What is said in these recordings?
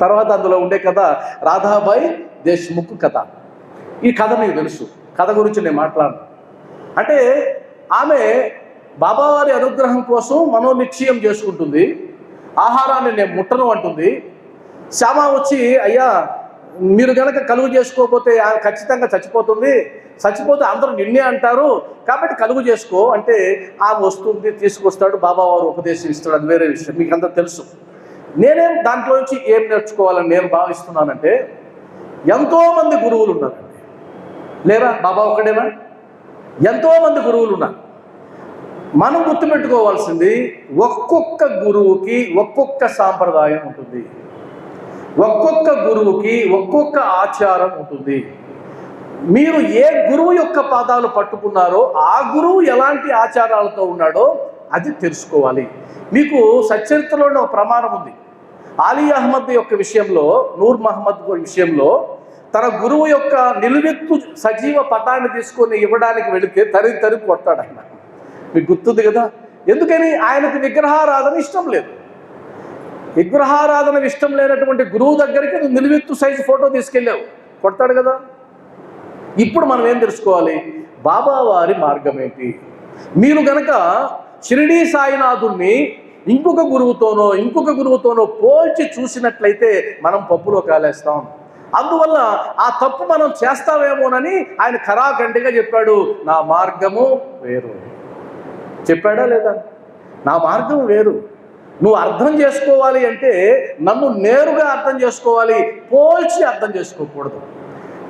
తర్వాత అందులో ఉండే కథ రాధాబాయి దేశ్ముఖ్ కథ. ఈ కథ మీకు తెలుసు. కథ గురించి నేను మాట్లాడను. అంటే ఆమె బాబావారి అనుగ్రహం కోసం మనోనిశ్చయం చేసుకుంటుంది. ఆహారాన్ని నేను ముట్టను అంటుంది. శ్యామ వచ్చి అయ్యా మీరు కనుక కలుగు చేసుకోకపోతే ఆమె ఖచ్చితంగా చచ్చిపోతుంది. చచ్చిపోతే అందరూ నిన్నే అంటారు. కాబట్టి కలుగు చేసుకో. అంటే ఆమె వస్తుంది తీసుకొస్తాడు బాబావారు ఉపదేశం ఇస్తాడు అది వేరే విషయం. మీకు అంతా తెలుసు. నేనేం దాంట్లో నుంచి ఏం నేర్చుకోవాలని నేను భావిస్తున్నానంటే ఎంతోమంది గురువులు ఉన్నారండి. లేరా? బాబా ఒకడేనా ఎంతోమంది గురువులు ఉన్నారు. మనం గుర్తుపెట్టుకోవాల్సింది ఒక్కొక్క గురువుకి ఒక్కొక్క సాంప్రదాయం ఉంటుంది. ఒక్కొక్క గురువుకి ఒక్కొక్క ఆచారం ఉంటుంది. మీరు ఏ గురువు యొక్క పాదాలు పట్టుకున్నారో ఆ గురువు ఎలాంటి ఆచారాలతో ఉన్నాడో అది తెలుసుకోవాలి. మీకు సచరిత్రలో ఒక ప్రమాణం ఉంది. ఆలీ అహ్మద్ యొక్క విషయంలో నూర్ మహమ్మద్ విషయంలో తన గురువు యొక్క నిలువెత్తు సజీవ పటాన్ని తీసుకొని ఇవ్వడానికి వెళితే తరి తరి కొడతాడు ఆయన. మీకు గుర్తుంది కదా? ఎందుకని? ఆయనకు విగ్రహారాధన ఇష్టం లేదు. విగ్రహారాధన ఇష్టం లేనటువంటి గురువు దగ్గరికి నువ్వు నిలువెత్తు సైజు ఫోటో తీసుకెళ్ళావు. కొడతాడు కదా? ఇప్పుడు మనం ఏం తెలుసుకోవాలి? బాబా వారి మార్గం ఏంటి? మీరు గనక షిరిడీ సాయినాథుణ్ణి ఇంకొక గురువుతోనో ఇంకొక గురువుతోనో పోల్చి చూసినట్లయితే మనం పప్పులో కాలేస్తాం. అందువల్ల ఆ తప్పు మనం చేస్తామేమోనని ఆయన ఖరాఖండిగా చెప్పాడు. నా మార్గము వేరు. చెప్పాడా లేదా? నా మార్గం వేరు. నువ్వు అర్థం చేసుకోవాలి అంటే నన్ను నేరుగా అర్థం చేసుకోవాలి పోల్చి అర్థం చేసుకోకూడదు.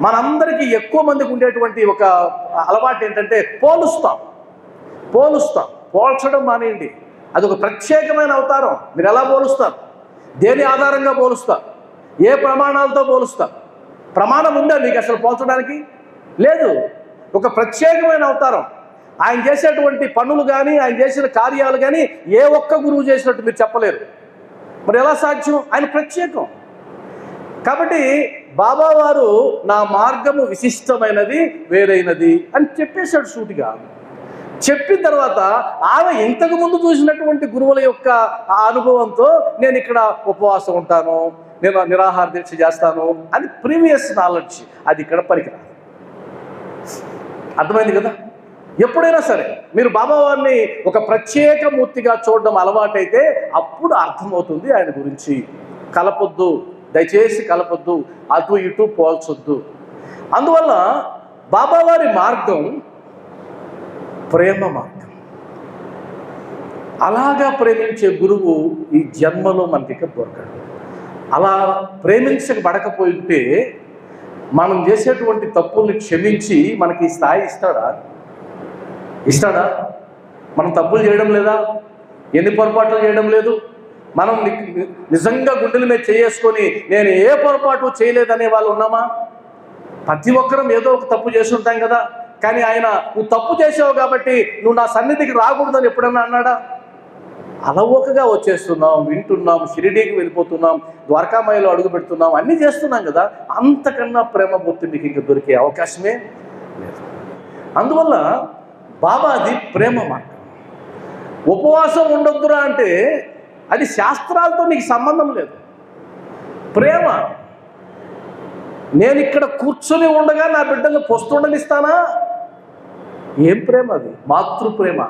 మనందరికీ ఎక్కువ మందికి ఉండేటువంటి ఒక అలవాటు ఏంటంటే పోలుస్తాం. పోలుస్తాం. పోల్చడం మానేయండి. అది ఒక ప్రత్యేకమైన అవతారం. మీరు ఎలా పోలుస్తారు? దేని ఆధారంగా పోలుస్తారు? ఏ ప్రమాణాలతో పోలుస్తారు? ప్రమాణం ఉందా మీకు అసలు పోల్చడానికి? లేదు. ఒక ప్రత్యేకమైన అవతారం. ఆయన చేసేటువంటి పనులు కానీ ఆయన చేసిన కార్యాలు కానీ ఏ ఒక్క గురువు చేసినట్టు మీరు చెప్పలేరు. మరి ఎలా సాధ్యం? ఆయన ప్రత్యేకం. కాబట్టి బాబావారు నా మార్గము విశిష్టమైనది వేరైనది అని చెప్పేశాడు సూటిగా. చెప్పిన తర్వాత ఆమె ఇంతకు ముందు చూసినటువంటి గురువుల యొక్క ఆ అనుభవంతో నేను ఇక్కడ ఉపవాసం ఉంటాను నేను నిరాహార దీక్ష చేస్తాను అని ప్రీవియస్ నాలెడ్జ్ అది ఇక్కడ పనికిరాదు. అర్థమైంది కదా? ఎప్పుడైనా సరే మీరు బాబావారిని ఒక ప్రత్యేక మూర్తిగా చూడడం అలవాటైతే అప్పుడు అర్థమవుతుంది ఆయన గురించి. కలపొద్దు దయచేసి కలపొద్దు అటు ఇటు పోల్చొద్దు. అందువల్ల బాబావారి మార్గం ప్రేమ మార్గం అలాగా ప్రేమించే గురువు ఈ జన్మలో మనకి దొరకడు. అలా ప్రేమించబడకపోయింటే మనం చేసేటువంటి తప్పుల్ని క్షమించి మనకి ఈ స్థాయి ఇస్తాడా? ఇస్తాడా? మనం తప్పులు చేయడం లేదా? ఎన్ని పొరపాట్లు చేయడం లేదు? మనం ని- నిజంగా గుండెల మీద చేసుకొని నేను ఏ పొరపాటు చేయలేదనే వాళ్ళు ఉన్నామా? ప్రతి ఒక్కరం ఏదో ఒక తప్పు చేసి ఉంటాం కదా. కానీ ఆయన నువ్వు తప్పు చేసావు కాబట్టి నువ్వు నా సన్నిధికి రాకూడదని ఎప్పుడన్నా అన్నాడా? అలవోకగా వచ్చేస్తున్నాం వింటున్నాం షిరిడీకి వెళ్ళిపోతున్నాం ద్వారకామయలో అడుగు పెడుతున్నాం అన్నీ చేస్తున్నాం కదా. అంతకన్నా ప్రేమ పూర్తి మీకు ఇంకా దొరికే అవకాశమే లేదు. అందువల్ల బాబాది ప్రేమ మార్గం ఉపవాసం ఉండొద్దురా అంటే అది శాస్త్రాలతో నీకు సంబంధం లేదు. ప్రేమ నేను ఇక్కడ కూర్చొని ఉండగా నా బిడ్డలను పొస్తుండనిస్తానా? ఏం ప్రేమ అది? మాతృ ప్రేమ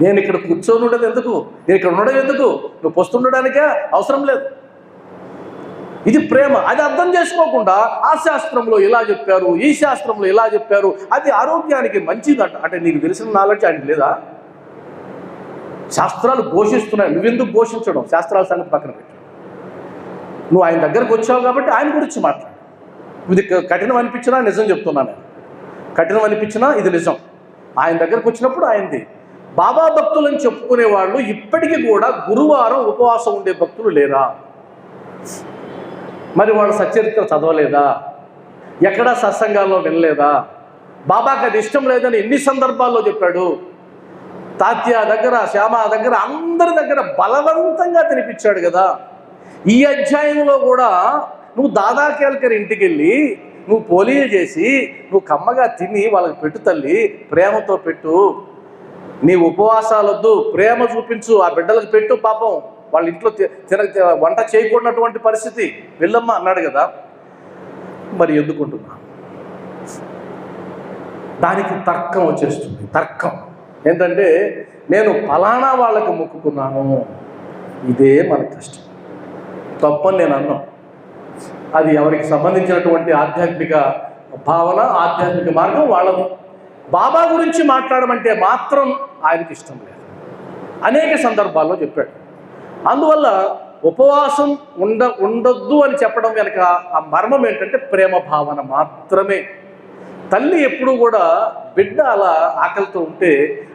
నేను ఇక్కడ కూర్చొని ఉండదు ఎందుకు? నేను ఇక్కడ ఉండడం ఎందుకు? నువ్వు పొస్తుండడానికే అవసరం లేదు. ఇది ప్రేమ. అది అర్థం చేసుకోకుండా ఆ శాస్త్రంలో ఇలా చెప్పారు ఈ శాస్త్రంలో ఇలా చెప్పారు. అది ఆరోగ్యానికి మంచిదంట. అంటే నీకు తెలిసిన నాలెడ్జ్ ఆయనకి లేదా? శాస్త్రాలు ఘోషిస్తున్నాయి నువ్వెందుకు ఘోషించడం శాస్త్రాల సంగతి పక్కన పెట్టు. నువ్వు ఆయన దగ్గరకు వచ్చావు కాబట్టి ఆయన గురించి మాట్లాడు. ఇది కఠినం అనిపించినా నిజం చెప్తున్నాను నేను. కఠినం అనిపించినా ఇది నిజం. ఆయన దగ్గరకు వచ్చినప్పుడు ఆయనది. బాబా భక్తులని చెప్పుకునే వాళ్ళు ఇప్పటికీ కూడా గురువారం ఉపవాసం ఉండే భక్తులు లేరా? మరి వాళ్ళు సచరిత్ర చదవలేదా? ఎక్కడా సత్సంగాల్లో వినలేదా? బాబాకి అది ఇష్టం లేదని ఎన్ని సందర్భాల్లో చెప్పాడు? తాత్య దగ్గర శ్యామ దగ్గర అందరి దగ్గర బలవంతంగా తినిపించాడు కదా. ఈ అధ్యాయంలో కూడా నువ్వు దాదా కేల్కర్ ఇంటికి వెళ్ళి నువ్వు పోలియో చేసి నువ్వు కమ్మగా తిని వాళ్ళకి పెట్టు తల్లి ప్రేమతో పెట్టు. నీ ఉపవాసాలొద్దు ప్రేమ చూపించు ఆ బిడ్డలకు పెట్టు పాపం. వాళ్ళ ఇంట్లో తిన వంట చేయకూడనటువంటి పరిస్థితి. వెళ్ళమ్మ అన్నాడు కదా. మరి ఎందుకుంటున్నా? దానికి తర్కం వచ్చేస్తుంది తర్కం. ఏంటంటే నేను ఫలానా వాళ్ళకి మొక్కుకున్నాను. ఇదే మన కష్టం. తప్పని నేను అన్నాను అది ఎవరికి సంబంధించినటువంటి ఆధ్యాత్మిక భావన ఆధ్యాత్మిక మార్గం వాళ్ళది. బాబా గురించి మాట్లాడమంటే మాత్రం ఆయనకి ఇష్టం లేదు. అనేక సందర్భాల్లో చెప్పాడు. అందువల్ల ఉపవాసం ఉండ ఉండొద్దు అని చెప్పడం వెనక ఆ మర్మం ఏంటంటే ప్రేమ భావన మాత్రమే. తల్లి ఎప్పుడూ కూడా బిడ్డ అలా ఆకలితో ఉంటే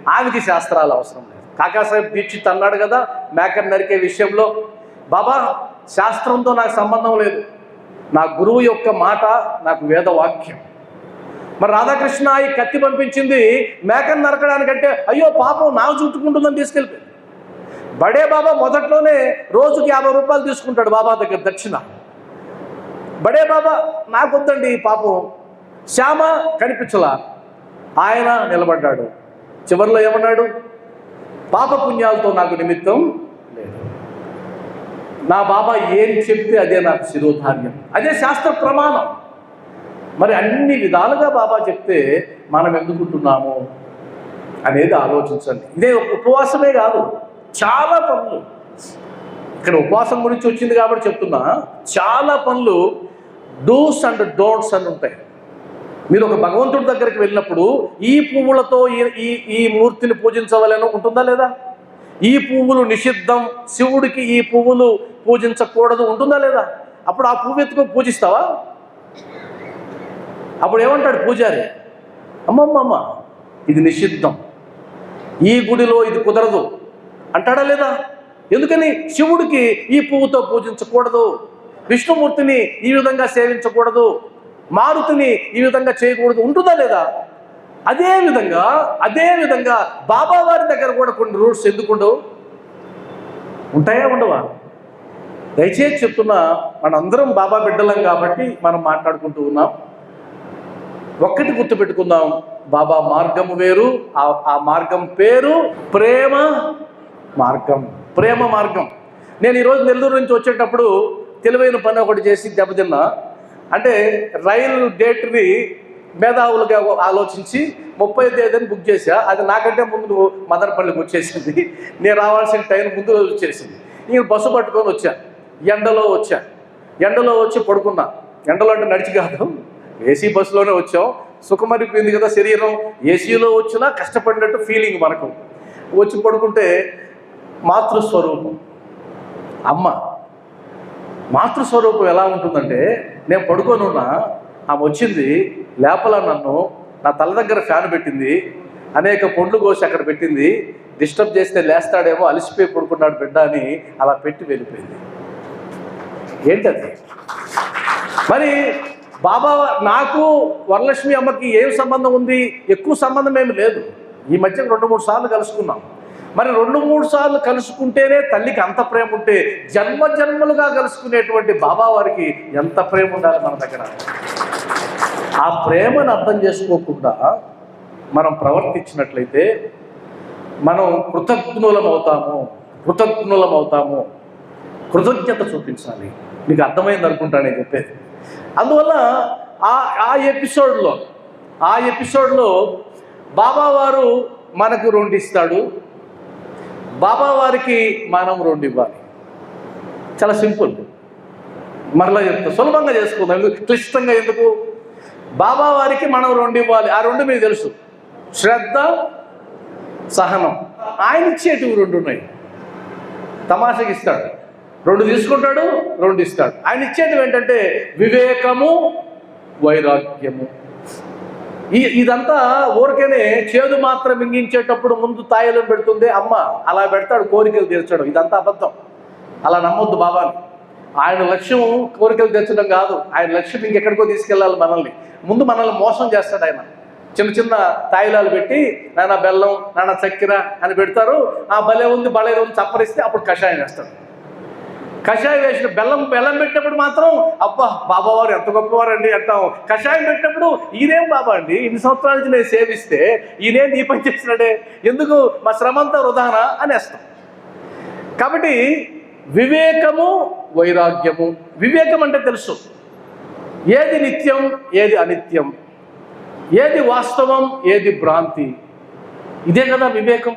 ఆమెకి శాస్త్రాలు అవసరం లేదు. కాకాసాహెబ్ దీక్షిత్ అన్నాడు కదా మేకర్ నరికే విషయంలో బాబా శాస్త్రంతో నాకు సంబంధం లేదు. నా గురువు యొక్క మాట నాకు వేదవాక్యం. మరి రాధాకృష్ణ ఈ కత్తి పంపించింది మేకను నరకడానికంటే అయ్యో పాపం నాకు చుట్టుకుంటుందని తీసుకెళ్ళిపోయింది. బడే బాబా మొదట్లోనే రోజుకి యాభై రూపాయలు తీసుకుంటాడు బాబా దగ్గర దక్షిణ. బడే బాబా నాకొద్దండి ఈ పాపం. శ్యామ కనిపించలా. ఆయన నిలబడ్డాడు. చివరిలో ఏమన్నాడు? పాప పుణ్యాలతో నాకు నిమిత్తం నా బాబా ఏం చెప్తే అదే నాకు శిరోధార్యం. అదే శాస్త్ర ప్రమాణం. మరి అన్ని విధాలుగా బాబా చెప్తే మనం ఎందుకుంటున్నాము అనేది ఆలోచించండి. ఇదే ఉపవాసమే కాదు చాలా పనులు. ఇక్కడ ఉపవాసం గురించి వచ్చింది కాబట్టి చెప్తున్నా చాలా పనులు డూస్ అండ్ డోంట్స్ అని ఉంటాయి. మీరు ఒక భగవంతుడి దగ్గరికి వెళ్ళినప్పుడు ఈ పువ్వులతో ఈ ఈ ఈ మూర్తిని పూజించవలను ఉంటుందా లేదా? ఈ పువ్వులు నిషిద్ధం శివుడికి ఈ పువ్వులు పూజించకూడదు ఉంటుందా లేదా? అప్పుడు ఆ పువ్వు ఎత్తుకు పూజిస్తావా? అప్పుడు ఏమంటాడు పూజారి? అమ్మమ్మమ్మ ఇది నిషిద్ధం. ఈ గుడిలో ఇది కుదరదు. అంటాడా లేదా? ఎందుకని? శివుడికి ఈ పువ్వుతో పూజించకూడదు. విష్ణుమూర్తిని ఈ విధంగా సేవించకూడదు. మారుతిని ఈ విధంగా చేయకూడదు. ఉంటుందా లేదా? అదే విధంగా అదే విధంగా బాబా వారి దగ్గర కూడా కొన్ని రూల్స్ ఎందుకు ఉండవు? ఉంటాయా ఉండవా? దయచేసి చెప్తున్నా మనందరం బాబా బిడ్డలం కాబట్టి మనం మాట్లాడుకుంటూ ఉన్నాం. ఒక్కటి గుర్తుపెట్టుకుందాం బాబా మార్గం వేరు ఆ- ఆ మార్గం పేరు ప్రేమ మార్గం ప్రేమ మార్గం. నేను ఈరోజు నెల్లూరు నుంచి వచ్చేటప్పుడు తెలివైన పని ఒకటి చేసి దెబ్బతిన్నా. అంటే రైలు డేట్ని మేధావులుగా ఆలోచించి ముప్పై తేదీని బుక్ చేశా. అది నాకంటే ముందు మదనపల్లికి వచ్చేసింది. నేను రావాల్సిన టైం ముందు రోజు వచ్చేసింది. నేను బస్సు పట్టుకొని వచ్చా. ఎండలో వచ్చా. ఎండలో వచ్చి పడుకున్నా. ఎండలో అంటే నడిచి కాదు. ఏసీ బస్సులోనే వచ్చాం. సుఖమరిపోయింది కదా శరీరం. ఏసీలో వచ్చినా కష్టపడినట్టు ఫీలింగ్ మనకు. వచ్చి పడుకుంటే మాతృస్వరూపం. అమ్మ మాతృస్వరూపం ఎలా ఉంటుందంటే నేను పడుకొని ఉన్నా. ఆమె వచ్చింది. లేపల నన్ను నా తల దగ్గర ఫ్యాన్ పెట్టింది అనేక పండ్లు కోసి అక్కడ పెట్టింది డిస్టర్బ్ చేస్తే లేస్తాడేమో అలసిపోయి పడుకున్నాడు బిడ్డ అని అలా పెట్టి వెళ్ళిపోయింది. ఏంటది? మరి బాబా నాకు వరలక్ష్మి అమ్మకి ఏం సంబంధం ఉంది? ఎక్కువ సంబంధం ఏమి లేదు. ఈ మధ్య రెండు మూడు సార్లు కలుసుకున్నాం. మరి రెండు మూడు సార్లు కలుసుకుంటేనే తల్లికి అంత ప్రేమ ఉంటే జన్మ జన్మలుగా కలుసుకునేటువంటి బాబా వారికి ఎంత ప్రేమ ఉండాలి మన దగ్గర? ఆ ప్రేమను అర్థం చేసుకోకుండా మనం ప్రవర్తించినట్లయితే మనం కృతజ్ఞులం అవుతాము కృతజ్ఞులం అవుతాము కృతజ్ఞత చూపించాలి. మీకు అర్థమైంది అనుకుంటా నేను చెప్పేది. అందువల్ల ఆ ఆ ఎపిసోడ్లో ఆ ఎపిసోడ్లో బాబావారు మనకు రెండు ఇస్తాడు బాబావారికి మనం రెండు ఇవ్వాలి చాలా సింపుల్. మరలా చెప్తా. సులభంగా చేసుకుందాం. క్లిష్టంగా ఎందుకు? బాబా వారికి మనం రెండు ఇవ్వాలి. ఆ రెండు మీకు తెలుసు. శ్రద్ధ సహనం. ఆయన ఇచ్చేటివి రెండు ఉన్నాయి. తమాషకి ఇస్తాడు. రెండు తీసుకుంటాడు రెండు ఇస్తాడు. ఆయన ఇచ్చేటివి ఏంటంటే వివేకము వైరాగ్యము. ఈ ఇదంతా ఊరికేనే చేదు మాత్రం మింగించేటప్పుడు ముందు తాయిలం పెడుతుంది అమ్మ. అలా పెడతాడు కోరికలు తీర్చడం. ఇదంతా అబద్ధం. అలా నమ్మొద్దు బాబాని. ఆయన లక్ష్యం కోరికలు తెచ్చడం కాదు. ఆయన లక్ష్యం ఇంకెక్కడికో తీసుకెళ్ళాలి మనల్ని. ముందు మనల్ని మోసం చేస్తాడు ఆయన. చిన్న చిన్న తాయిలాలు పెట్టి నాన్న బెల్లం నాన్న చక్కెర అని పెడతారు. ఆ భలే ఉంది భలే ఉంది చప్పరిస్తే అప్పుడు కషాయం వేస్తాడు. కషాయం వేసిన బెల్లం బెల్లం పెట్టినప్పుడు మాత్రం అబ్బా బాబావారు ఎంత గొప్పవారండి అంటాం. కషాయం పెట్టినప్పుడు ఈయనేం బాబా అండి? ఇన్ని సంవత్సరాల నుంచి నేను సేవిస్తే ఈయనేం ఈ పని చేసినాడే ఎందుకు మా శ్రమంతా వృధానా? అని వేస్తాం కాబట్టి వివేకము వైరాగ్యము వివేకం అంటే తెలుసు. ఏది నిత్యం ఏది అనిత్యం? ఏది వాస్తవం ఏది భ్రాంతి? ఇదే కదా వివేకం.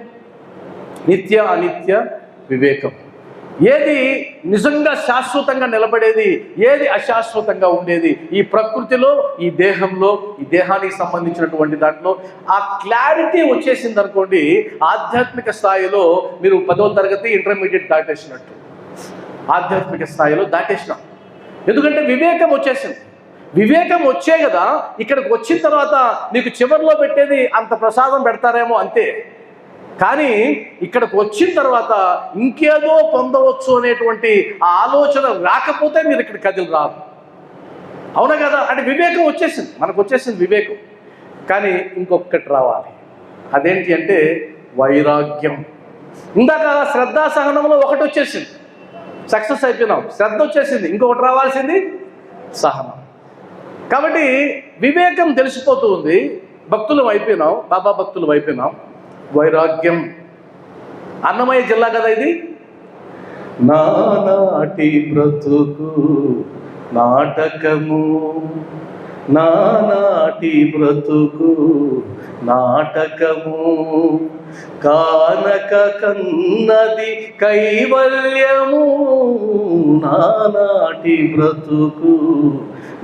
నిత్య అనిత్య వివేకం. ఏది నిజంగా శాశ్వతంగా నిలబడేది ఏది అశాశ్వతంగా ఉండేది? ఈ ప్రకృతిలో ఈ దేహంలో ఈ దేహానికి సంబంధించినటువంటి దాంట్లో ఆ క్లారిటీ వచ్చేసింది అనుకోండి ఆధ్యాత్మిక స్థాయిలో మీరు పదో తరగతి ఇంటర్మీడియట్ దాటేసినట్టు. ఆధ్యాత్మిక స్థాయిలో దాటేసినాం. ఎందుకంటే వివేకం వచ్చేసింది. వివేకం వచ్చే కదా ఇక్కడికి వచ్చిన తర్వాత నీకు చివరిలో పెట్టేది అంత ప్రసాదం పెడతారేమో అంతే. కానీ ఇక్కడికి వచ్చిన తర్వాత ఇంకేదో పొందవచ్చు అనేటువంటి ఆ ఆలోచన రాకపోతే మీరు ఇక్కడ కదిలి రాదు అవునా కదా? అంటే వివేకం వచ్చేసింది. మనకు వచ్చేసింది వివేకం. కానీ ఇంకొకటి రావాలి. అదేంటి అంటే వైరాగ్యం. ఇందాక శ్రద్ధా సహనంలో ఒకటి వచ్చేసింది. సక్సెస్ అయిపోయినాం. శ్రద్ధ వచ్చేసింది. ఇంకొకటి రావాల్సింది సహనం. కాబట్టి వివేకం తెలిసిపోతూ ఉంది. భక్తులు అయిపోయినాం. బాబా భక్తులు అయిపోయినాం. వైరాగ్యం. అన్నమయ్య జిల్లా కదా ఇది? నానాటి బ్రతుకు నాటకము. నానాటి బ్రతుకు నాటకము. కానక కన్నది కైవల్యము. నానాటి బ్రతుకు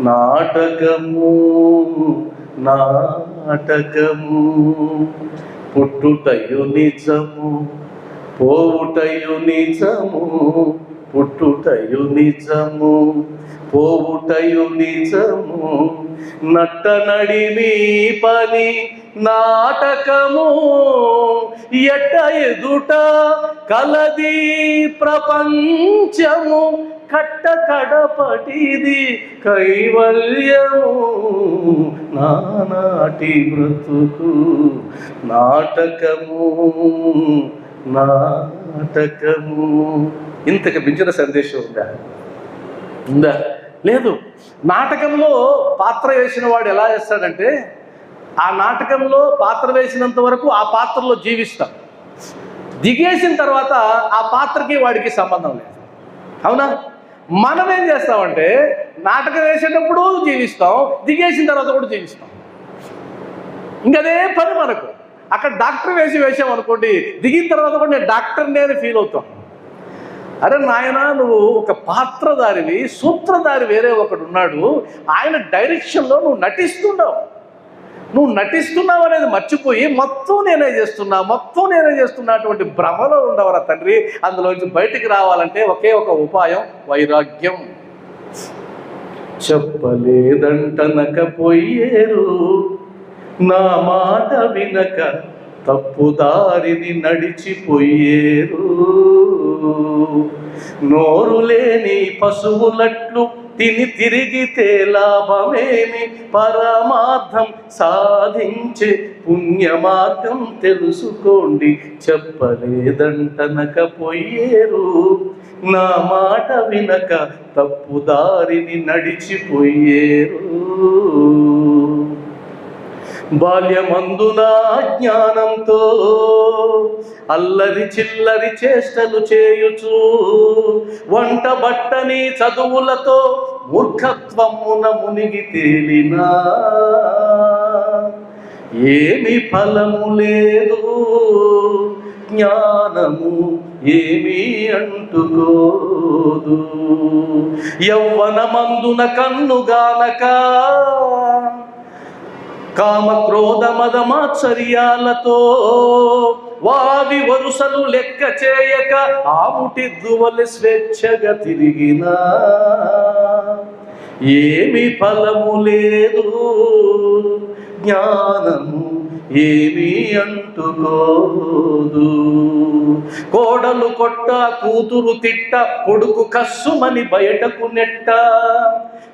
నాటకము. నాటకము. పుట్టుటయు నిజము పోవుటయు నిజము. పుట్టుటయు నిజము పోవుటయు నిజము. నట్ట నడిమి పని నాటకము ఎట్ట ఎదుట కలది ప్రపంచము. కట్ట కడపటిది కైవల్యము. నానాటి బ్రతుకు నాటకము నాటకము. ఇంతకు మించిన సందేశం ఉందా? ఉందా? లేదు. నాటకంలో పాత్ర వేసిన వాడు ఎలా చేస్తాడంటే ఆ నాటకంలో పాత్ర వేసినంత వరకు ఆ పాత్రలో జీవిస్తాం. దిగేసిన తర్వాత ఆ పాత్రకి వాడికి సంబంధం లేదు. అవునా? మనం ఏం చేస్తామంటే నాటకం వేసేటప్పుడు జీవిస్తాం దిగేసిన తర్వాత కూడా జీవిస్తాం. ఇంకదే పని మనకు. అక్కడ డాక్టర్ వేసి వేసాం అనుకోండి దిగిన తర్వాత కూడా నేను డాక్టర్ నేను ఫీల్ అవుతాం. అరే నాయన నువ్వు ఒక పాత్రధారివి సూత్రధారి వేరే ఒకడు ఉన్నాడు. ఆయన డైరెక్షన్లో నువ్వు నటిస్తున్నావు. నువ్వు నటిస్తున్నావు అనేది మర్చిపోయి మొత్తం నేనే చేస్తున్నా మొత్తం నేనే చేస్తున్నటువంటి భ్రమలో ఉండవరా తండ్రి? అందులోంచి బయటికి రావాలంటే ఒకే ఒక ఉపాయం వైరాగ్యం. చెప్పలేదంటనకపోయేరు. నా మాట వినక తప్పుదారిని నడిచిపోయేరు. నోరు లేని పశువులట్లు తిని తిరిగితే లాభమేమి? పరమార్థం సాధించే పుణ్య మార్గం తెలుసుకోండి చెప్పలేదంటనకపోయేరు నా మాట వినక తప్పుదారిని నడిచిపోయేరు. బాల్యమందున జ్ఞానంతో అల్లరి చిల్లరి చేష్టలు చేయుచు వంట బట్టని చదువులతో మూర్ఖత్వమున మునిగి తేలినా ఏమి ఫలము లేదు. జ్ఞానము ఏమీ అంటుకోదు. యవ్వనమందున కన్నుగానక కామ క్రోధ మద మాత్సర్యాలతో వావి వరుసలు లెక్క చేయక ఆవుటి దువలి స్వేచ్ఛగా తిరిగినా. ఏమి ఫలము లేదు. జ్ఞానము ఏమీ అంటుకోదు. కోడలు కొట్ట కూతురు తిట్ట కొడుకు కస్సుమని బయటకు నెట్ట.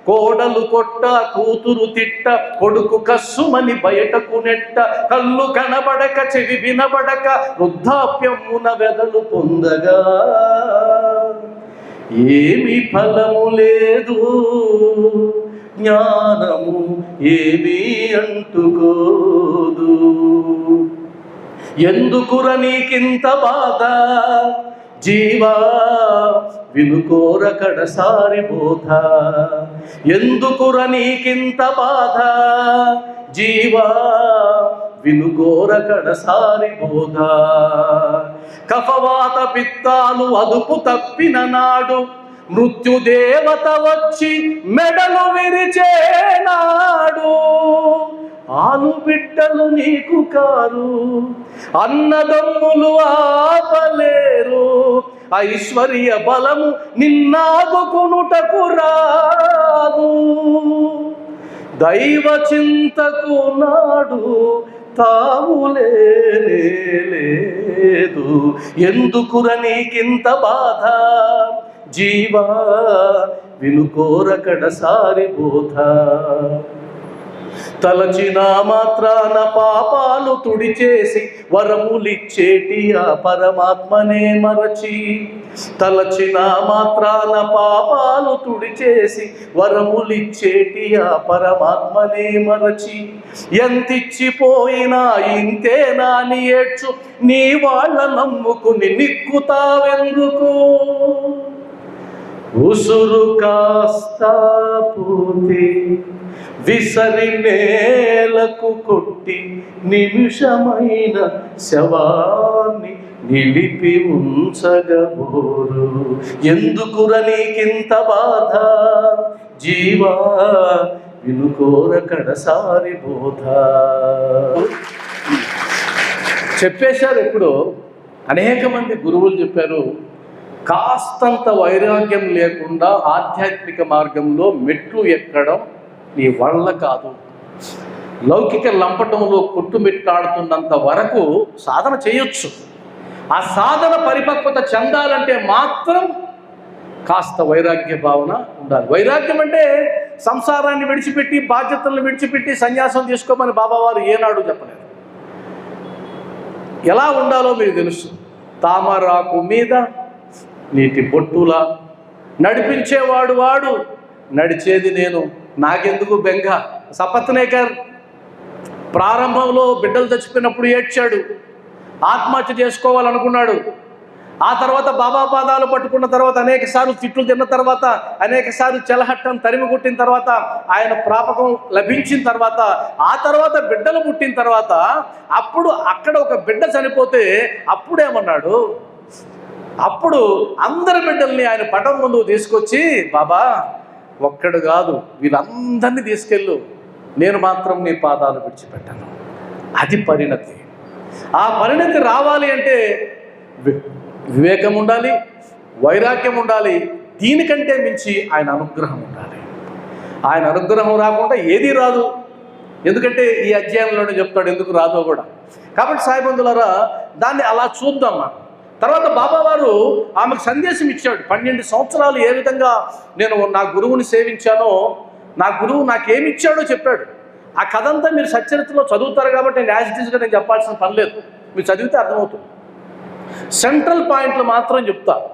కోడలు కొట్ట కూతురు తిట్ట కొడుకు కస్సుమని బయటకు నెట్ట. కళ్ళు కనబడక చెవి వినబడక వృద్ధాప్యమున వెదలు పొందగా. ఏమి ఫలము లేదు. జ్ఞానము ఏమీ అంటుకోదు. ఎందుకుర నీకింత బాధ? జీవా వినుకోర కడసారి బోధ. ఎందుకుర నీకింత బాధ? జీవా వినుకోర కడసారి బోధ. కఫవాత పిత్తాలు అదుపు తప్పిన నాడు మృత్యుదేవత వచ్చి మెడలు విరిచేనాడు ఆలు బిడ్డలు నీకు కారు. అన్నదమ్ములు ఆపలేరు. ఐశ్వర్య బలము నిన్నాదుకునుటకు రాదు. దైవ చింతకు నాడు తావులేనే లేదు. ఎందుకుర నీకింత బాధ? జీవా వినుకోర కడసారి బోధ. తలచిన మాత్రాన పాపాలు తుడిచేసి వరములిచ్చేటి ఆ పరమాత్మనే మరచి. తలచిన మాత్రాన పాపాలు తుడిచేసి వరములిచ్చేటి ఆ పరమాత్మనే మరచి. ఎంతిచ్చిపోయినా ఇంతే నాని ఏడ్చు? నీ వాళ్ళ నమ్ముకుని నిక్కుతావెందుకు? ఉసురు కాస్త పూతి విసరి నేలకు కొట్టి నిమిషమైన శవాన్ని నిలిపి ఉంచగబోరు. ఎందుకుర నీకింత బాధ? జీవా వినుకోర కడసారి బోధ. చెప్పేశారు ఎప్పుడు అనేక మంది గురువులు చెప్పారు కాస్తంత వైరాగ్యం లేకుండా ఆధ్యాత్మిక మార్గంలో మెట్లు ఎక్కడం నీ వల్ల కాదు. లౌకిక లంపటంలో కొట్టుమిట్టాడుతున్నంత వరకు సాధన చేయొచ్చు. ఆ సాధన పరిపక్వత చెందాలంటే మాత్రం కాస్త వైరాగ్య భావన ఉండాలి. వైరాగ్యం అంటే సంసారాన్ని విడిచిపెట్టి బాధ్యతలను విడిచిపెట్టి సన్యాసం తీసుకోమని బాబావారు ఏనాడు చెప్పలేదు. ఎలా ఉండాలో మీకు తెలుసు. తామరాకు మీద నీటి బొట్టులా నడిపించేవాడు వాడు. నడిచేది నేను. నాకెందుకు బెంగ? సపత్నేకర్. ప్రారంభంలో బిడ్డలు చచ్చిపోయినప్పుడు ఏడ్చాడు. ఆత్మహత్య చేసుకోవాలనుకున్నాడు. ఆ తర్వాత బాబా పాదాలు పట్టుకున్న తర్వాత అనేక సార్లు తిట్లు తిన్న తర్వాత అనేక సార్లు చెలహట్టం తరిమి కొట్టిన తర్వాత ఆయన ప్రాపకం లభించిన తర్వాత ఆ తర్వాత బిడ్డలు పుట్టిన తర్వాత అప్పుడు అక్కడ ఒక బిడ్డ చనిపోతే అప్పుడేమన్నాడు? అప్పుడు అందరి బిడ్డల్ని ఆయన పటం ముందు తీసుకొచ్చి బాబా ఒక్కడు కాదు వీళ్ళందరినీ తీసుకెళ్ళు. నేను మాత్రం నీ పాదాలు విడిచిపెట్టాను. అది పరిణతి. ఆ పరిణతి రావాలి అంటే వివేకం ఉండాలి వైరాగ్యం ఉండాలి దీనికంటే మించి ఆయన అనుగ్రహం ఉండాలి. ఆయన అనుగ్రహం రాకుండా ఏదీ రాదు. ఎందుకంటే ఈ అధ్యాయంలోనే చెప్తాడు ఎందుకు రాదో కూడా. కాబట్టి సాయిబంధులారా దాన్ని అలా చూద్దాం మనం. తర్వాత బాబావారు ఆమెకు సందేశం ఇచ్చాడు. పన్నెండు సంవత్సరాలు ఏ విధంగా నేను నా గురువుని సేవించానో నా గురువు నాకేమి ఇచ్చాడో చెప్పాడు. ఆ కథ అంతా మీరు సచ్చరిత్రలో చదువుతారు కాబట్టి నేను యాజిటీస్గా నేను చెప్పాల్సిన పని లేదు. మీరు చదివితే అర్థమవుతుంది. సెంట్రల్ పాయింట్లు మాత్రం చెప్తారు